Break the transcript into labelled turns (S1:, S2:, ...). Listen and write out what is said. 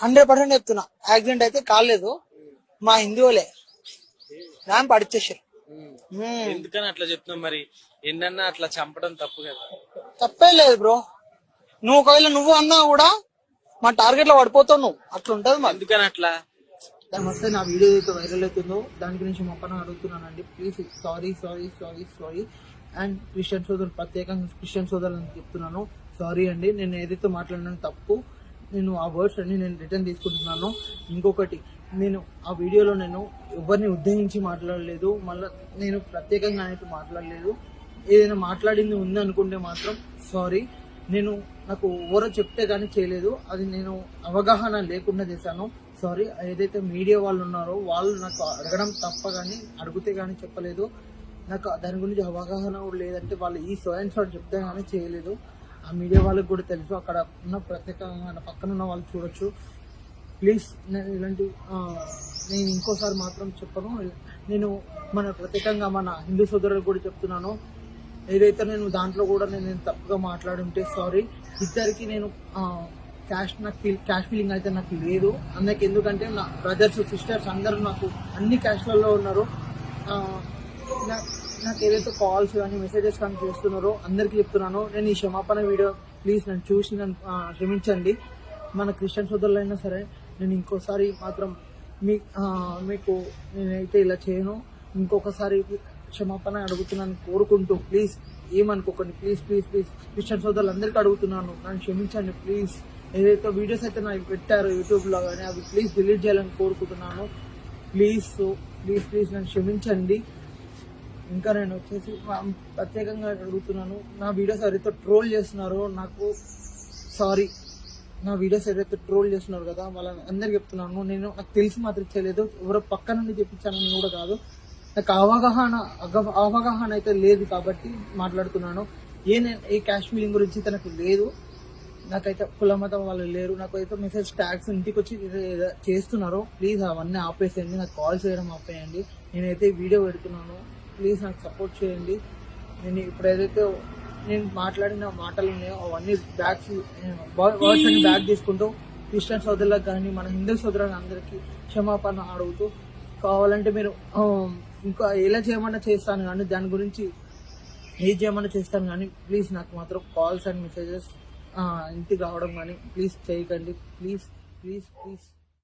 S1: Hundred percent చెప్తున్నా. Accident అయితే కాలేదు మా హిందువులే ర్యాంప్ అడిచేసారు
S2: ఎందుకని అట్లా చెప్తున్నావు మరి? ఎన్నన్నా అట్లా చంపడం తప్పు కదా.
S1: తప్పే లేదు బ్రో. నువ్వు ఒకవేళ నువ్వు అన్నా కూడా మా టార్గెట్లో పడిపోతావు నువ్వు. అట్లా ఉంటది మరి.
S2: ఎందుకని అట్లా?
S1: నమస్తే నా వీడియో ఏదైతే వైరల్ అవుతుందో దాని గురించి మొక్కన అడుగుతున్నానండి. Please sorry sorry sorry sorry and Christian సోదరులు ప్రత్యేకంగా క్రిస్టియన్ సోదరులను చెప్తున్నాను. సారీ అండి నేను ఏదైతే మాట్లాడినా తప్పు. నేను ఆ వర్డ్స్ అన్ని నేను రిటర్న్ తీసుకుంటున్నాను. ఇంకొకటి నేను ఆ వీడియోలో నేను ఎవరిని ఉద్దేశించి మాట్లాడలేదు మళ్ళీ నేను ప్రత్యేకంగా అయితే మాట్లాడలేదు. ఏదైనా మాట్లాడింది ఉంది అనుకుంటే మాత్రం సారీ నేను నాకు ఎవరో చెప్తే కానీ చేయలేదు. అది నేను అవగాహన లేకుండా చేశాను. సారీ ఏదైతే మీడియా వాళ్ళు ఉన్నారో వాళ్ళు నాకు అడగడం తప్ప కానీ అడిగితే కానీ చెప్పలేదు. నాకు దాని గురించి అవగాహన లేదంటే వాళ్ళు ఈ స్వయం షాట్ చెప్తే కానీ చేయలేదు. ఆ మీడియా వాళ్ళకి కూడా తెలుసు. అక్కడ ఉన్న ప్రత్యేకంగా పక్కన ఉన్న వాళ్ళు చూడొచ్చు. ప్లీజ్ నేను ఇలాంటి నేను ఇంకోసారి మాత్రం చెప్పను. నేను మన ప్రత్యేకంగా మన హిందూ సోదరులకు కూడా చెప్తున్నాను. ఏదైతే నేను దాంట్లో కూడా నేను తప్పుగా మాట్లాడుంటే సారీ. ఇద్దరికి నేను క్యాష్ నాకు ఫీల్ క్యాష్ ఫీలింగ్ అయితే నాకు లేదు. అందుకే ఎందుకంటే నా బ్రదర్స్ సిస్టర్స్ అందరూ నాకు అన్ని క్యాష్లలో ఉన్నారు. నాకు ఏదైతే కాల్స్ కానీ మెసేజెస్ కానీ చేస్తున్నారో అందరికీ చెప్తున్నాను. నేను ఈ క్షమాపణ వీడియో ప్లీజ్ నన్ను చూసి నన్ను క్షమించండి. మన క్రిస్టియన్ సోదరులైనా సరే నేను ఇంకోసారి మాత్రం మీ మీకు నేనైతే ఇలా చేయను. ఇంకొకసారి క్షమాపణ అడుగుతున్నాను కోరుకుంటూ ప్లీజ్ ఏమనుకోకండి. ప్లీజ్ ప్లీజ్ ప్లీజ్ క్రిస్టియన్ సోదరులు అందరికీ అడుగుతున్నాను. నన్ను క్షమించండి ప్లీజ్ ఏదైతే వీడియోస్ అయితే నాకు పెట్టారు యూట్యూబ్లో కానీ అవి ప్లీజ్ డిలీట్ చేయాలని కోరుకుంటున్నాను. ప్లీజ్ ప్లీజ్ ప్లీజ్ నన్ను క్షమించండి. ఇంకా నేను వచ్చేసి ప్రత్యేకంగా అడుగుతున్నాను. నా వీడియోస్ ఎవరైతే ట్రోల్ చేస్తున్నారో నాకు సారీ నా వీడియోస్ ఎవరైతే ట్రోల్ చేస్తున్నారు కదా వాళ్ళని అందరికి చెప్తున్నాను. నేను నాకు తెలిసి మాత్రం చేయలేదు. ఎవరో పక్క నుండి చెప్పించానని కూడా కాదు. నాకు అవగాహన అగ- అవగాహన అయితే లేదు కాబట్టి మాట్లాడుతున్నాను. ఏ నేను ఏ కాశ్మీరింగ్ గురించి తనకు నాకు లేదు. నాకైతే కుల మతం వాళ్ళు లేరు. నాకైతే మెసేజ్ ట్యాక్స్ ఇంటికి వచ్చి చేస్తున్నారు. ప్లీజ్ అవన్నీ ఆపేసేయండి. నాకు కాల్ చేయడం ఆపేయండి. నేనైతే వీడియో పెడుతున్నాను. ప్లీజ్ నాకు సపోర్ట్ చేయండి. నేను ఇప్పుడు ఏదైతే నేను మాట్లాడిన మాటలు ఉన్నాయో అవన్నీ బ్యాగ్స్ వర్డ్స్ అన్ని బ్యాగ్ తీసుకుంటూ క్రిస్టియన్ సోదరులకు కానీ మన హిందూ సోదరులకు అందరికీ క్షమాపణ అడుగుతూ కావాలంటే మీరు ఇంకా ఎలా చేయమన్నా చేస్తాను కానీ దాని గురించి ఏం చేయమన్నా చేస్తాను కానీ ప్లీజ్ నాకు మాత్రం కాల్స్ అండ్ మెసేజెస్ ఇంటికి రావడం కానీ ప్లీజ్ చేయకండి. Please please please.